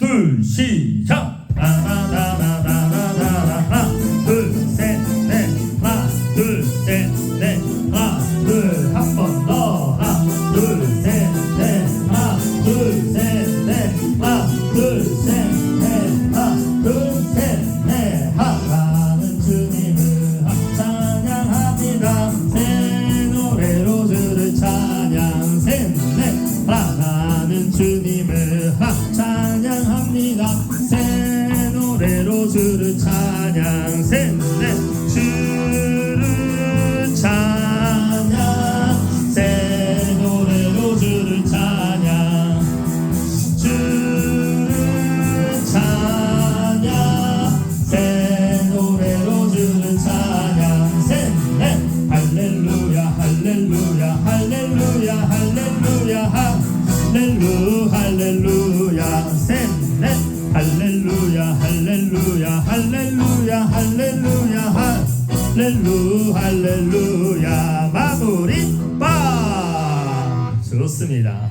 둘 시작! 둘셋넷 하나 둘셋넷 하나 둘한 번 더 하나 둘셋넷 하나 둘셋넷 하나 둘셋넷 하나 둘셋넷 하나는 주님을 찬양합니다. 새 노래로 주를 찬양. 셋넷 하나는 주님을 하 주를 찬양. 셋넷. 주를 찬양. 새 노래로 주를 찬양. 주를 찬양. 새 노래로 주를 찬양. 셋넷. 할렐루야 할렐루야 할렐루야 할렐루야 할렐루 할렐루야 할렐루야 할렐루야 할렐루야 할렐루 할렐루야. 마무리 빠. 좋습니다